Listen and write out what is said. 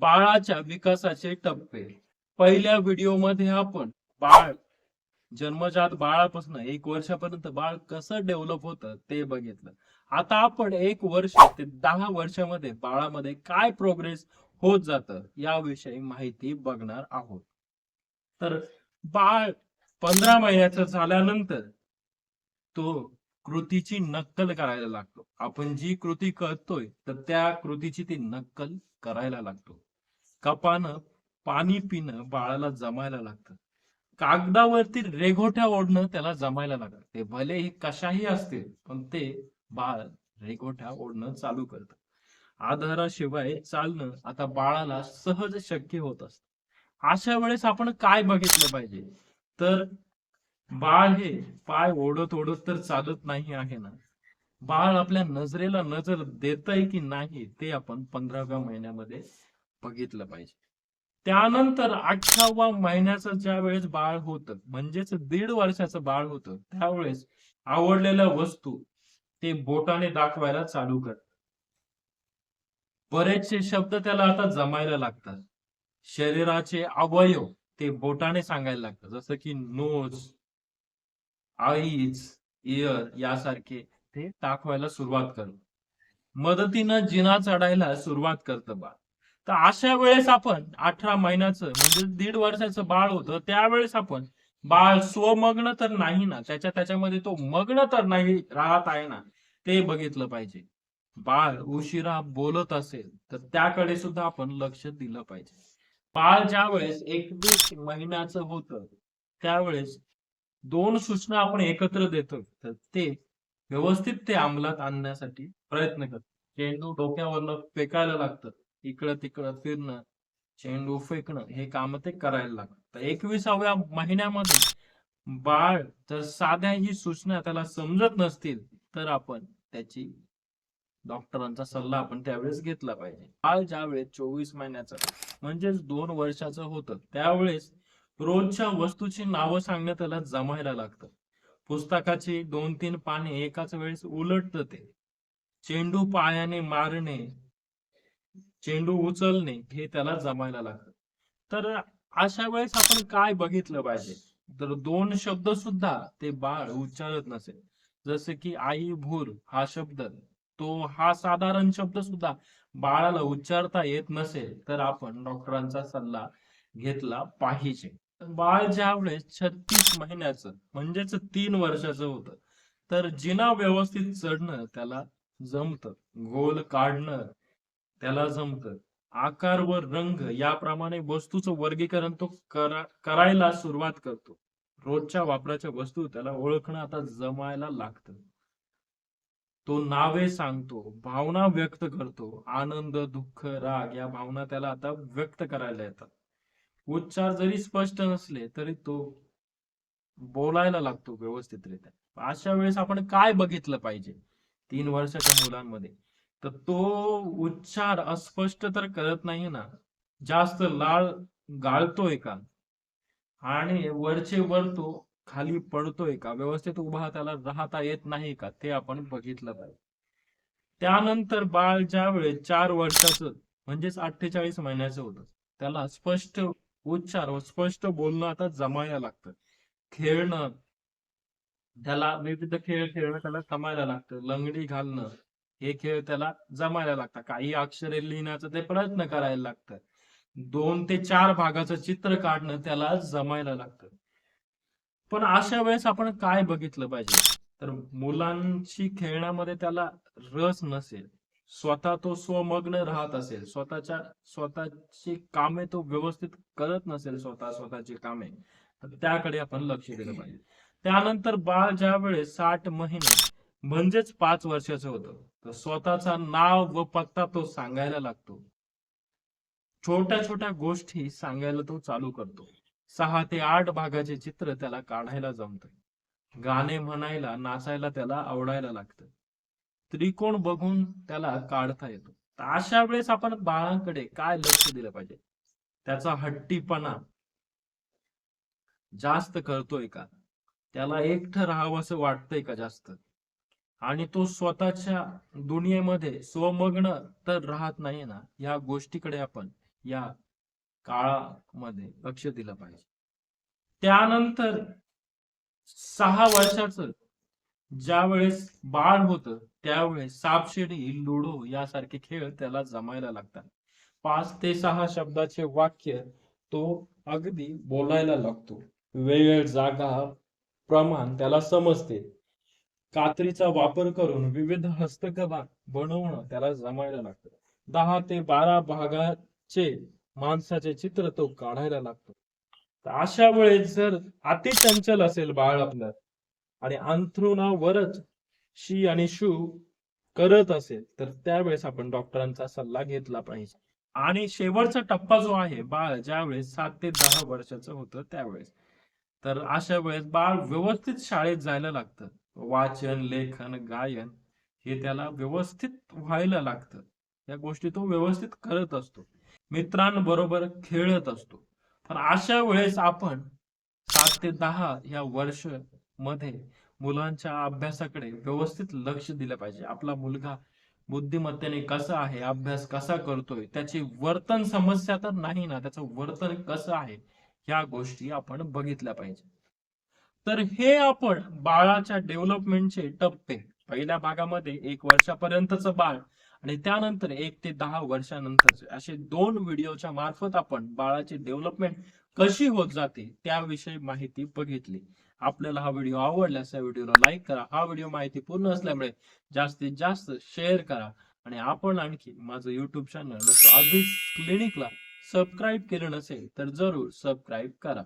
बाळाच्या विकासाचे टप्पे. पहिल्या व्हिडिओमध्ये आपण बाळ जन्मजात बाळापासून एक वर्षापर्यंत बाळ कसं डेव्हलप होतं ते बघितलं. आता आपण एक वर्ष ते दहा वर्षामध्ये बाळामध्ये काय प्रोग्रेस होत जातं याविषयी माहिती बघणार आहोत. तर बाळ पंधरा महिन्याचं झाल्यानंतर तो कृतीची नक्कल करायला लागतो. आपण जी कृती करतोय तर त्या कृतीची ती नक्कल करायला लागतो. कपानं पाणी पिणं बाळाला जमायला लागतं. कागदावरती रेघोट्या ओढणं त्याला जमायला लागतं. ते भले ही कशाही असतील पण ते बाळ रेघोट्या ओढणं चालू करतं. आधाराशिवाय चालणं आता बाळाला सहज शक्य होत असतं. अशा वेळेस आपण काय बघितलं पाहिजे? तर बाळ हे पाय ओढत ओढत तर चालत नाही आहे ना. बाळ आपल्या नजरेला नजर देतय की नाही ते आपण पंधराव्या महिन्यामध्ये बघितलं पाहिजे. त्यानंतर अठराव्या महिन्याचं ज्या वेळेस बाळ होतं म्हणजेच दीड वर्षाचं बाळ होतं त्यावेळेस आवडलेल्या वस्तू ते बोटाने दाखवायला चालू कर. बरेचसे शब्द त्याला आता जमायला लागतात. शरीराचे अवयव ते बोटाने सांगायला लागतात. जसं की नोज आईज इयर यासारखे ते दाखवायला सुरुवात करत. मदतीनं जिना चढायला सुरुवात करतं बाळ तर अशा वेळेस आपण अठरा महिन्याचं म्हणजे दीड वर्षाचं बाळ होतं त्यावेळेस आपण बाळ स्वमग्न तर नाही ना त्याच्या त्याच्यामध्ये तो मग्न तर नाही राहत आहे ना ते बघितलं पाहिजे. बाळ उशिरा बोलत असेल तर त्याकडे सुद्धा आपण लक्ष दिलं पाहिजे. बाळ ज्या वेळेस एकवीस महिन्याचं होतं त्यावेळेस दोन सूचना आपण एकत्र देतो तर ते व्यवस्थित ते अंमलात आणण्यासाठी प्रयत्न करतो. चेंडू डोक्यावरनं फेकायला लागतं इकडं तिकडं फिरणं चेंडू फेकणं हे काम ते करायला लागतं तर एकविसाव्या महिन्यामध्ये बाळ जर साध्याही सूचना त्याला समजत नसतील तर आपण त्याची डॉक्टरांचा सल्ला आपण त्यावेळेस घेतला पाहिजे. बाळ ज्यावेळेस चोवीस महिन्याचं म्हणजेच दोन वर्षाचं होतं त्यावेळेस रोजच्या वस्तूची नावं सांगणं त्याला जमायला लागतं. पुस्तकाची दोन तीन पाने एकाच वेळेस उलटत. ते चेंडू पायाने मारणे चेंडू उचलणे हे त्याला जमायला लागतं. तर अशा वेळेस आपण काय बघितलं पाहिजे? तर दोन शब्द सुद्धा ते बाळ उच्चारत नसेल. जसे की आई भूर हा शब्द तो हा साधारण शब्द सुद्धा बाळाला उच्चारता येत नसेल तर आपण डॉक्टरांचा सल्ला घेतला पाहिजे. बाळ ज्या वेळेस छत्तीस महिन्याचं म्हणजेच तीन वर्षाचं होतं तर जिना व्यवस्थित चढणं त्याला जमत. गोल काढणं त्याला जमतं. आकार व रंग याप्रमाणे वस्तूचं वर्गीकरण तो करा करायला सुरुवात करतो. रोजच्या वापराच्या वस्तू त्याला ओळखणं आता जमायला लागतं. तो नावे सांगतो भावना व्यक्त करतो. आनंद दुःख राग या भावना त्याला आता व्यक्त करायला येतात. उच्चार जरी स्पष्ट नसले तरी तो बोलायला लागतो व्यवस्थितरित्या. अशा वेळेस आपण काय बघितलं पाहिजे? तीन वर्षाच्या मुलांमध्ये. तर तो उच्चार अस्पष्ट तर करत नाही ना जास्त लाळ गाळतोय का? आणि वरचे वर तो खाली पडतोय का? व्यवस्थित उभा त्याला राहता येत नाही का? ते आपण बघितलं पाहिजे. त्यानंतर बाळ ज्या वेळेस चार वर्षाचं म्हणजेच अठ्ठेचाळीस महिन्याचं होतं त्याला स्पष्ट उच्चार व स्पष्ट बोलणं आता जमायला लागतं. खेळणं त्याला विविध खेळ खेळणं त्याला जमायला लागतं. लंगडी घालणं हे खेळ त्याला जमायला लागतात. काही अक्षरे लिहिण्याचं ते प्रयत्न करायला लागतं. दोन ते चार भागाचं चित्र काढणं त्याला जमायला लागतं. पण अशा वेळेस आपण काय बघितलं पाहिजे? तर मुलांशी खेळण्यामध्ये त्याला रस नसेल. स्वतः तो स्वमग्न राहत असेल स्वतःच्या स्वतःची कामे तो व्यवस्थित करत नसेल स्वतः स्वतःची कामे त्याकडे आपण लक्ष दिलं पाहिजे. त्यानंतर बाळ ज्या वेळेस साठ महिने म्हणजेच पाच वर्षाचं होतं तर स्वतःचा नाव व पत्ता तो सांगायला लागतो. छोट्या छोट्या गोष्टी सांगायला तो चालू करतो. सहा ते आठ भागाचे चित्र त्याला काढायला जमत गाणे म्हणायला नाचायला त्याला आवडायला लागतं. त्रिकोण बघून त्याला काढता येतो. तर अशा वेळेस आपण बाळांकडे काय लक्ष दिलं पाहिजे? त्याचा हट्टीपणा जास्त करतोय का? त्याला एकटं राहावं असं वाटतंय का जास्त? आणि तो स्वतःच्या दुनियेमध्ये स्वमग्न तर राहत नाही ना या गोष्टीकडे आपण या काळामध्ये लक्ष दिलं पाहिजे. त्यानंतर सहा वर्षाचं ज्या वेळेस बाळ होतं त्यावेळेस सापशिडी लुडो यासारखे खेळ त्याला जमायला लागतात. पाच ते सहा शब्दाचे वाक्य तो अगदी बोलायला लागतो. वेळ जागा प्रमाण त्याला समजते. कात्रीचा वापर करून विविध हस्तकला बनवणं त्याला जमायला लागतं. दहा ते बारा भागाचे माणसाचे चित्र तो काढायला लागतो. अशा वेळेस जर अतिचंचल असेल बाळ आपलं आणि अंथरुणावरच शी आणि शू करत असेल तर त्यावेळेस आपण डॉक्टरांचा सल्ला घेतला पाहिजे. आणि शेवटचा टप्पा जो आहे बाळ ज्यावेळेस सात ते दहा वर्षाचं होतं त्यावेळेस तर अशा वेळेस बाळ व्यवस्थित शाळेत जायला लागतं. वाचन लेखन गायन हे त्याला व्यवस्थित व्हायला लागतं. या गोष्टी तो व्यवस्थित करत असतो. मित्रांबरोबर खेळत असतो. तर अशा वेळेस आपण सात ते दहा या वर्ष मध्ये मुलांच्या अभ्यासाकडे व्यवस्थित लक्ष दिलं पाहिजे. आपला मुलगा बुद्धिमत्तेने कसा आहे अभ्यास कसा करतोय त्याची वर्तन समस्या तर नाही ना त्याचं वर्तन कसं आहे ह्या गोष्टी आपण बघितल्या पाहिजे. तर हे आपण बाळाच्या डेव्हलपमेंटचे टप्पे पहिल्या भागामध्ये एक वर्षापर्यंतचं बाळ आणि त्यानंतर एक ते दहा वर्षानंतरचे असे दोन व्हिडिओच्या मार्फत आपण बाळाची डेव्हलपमेंट कशी होत जाते त्याविषयी माहिती बघितली. आपल्याला हा व्हिडिओ आवडल्यास या व्हिडिओला लाईक करा. हा व्हिडिओ माहिती पूर्ण असल्यामुळे जास्तीत जास्त शेअर करा. आणि आपण आणखी माझं युट्यूब चॅनल अभिस क्लिनिकला सबस्क्राईब केलं नसेल तर जरूर सबस्क्राईब करा.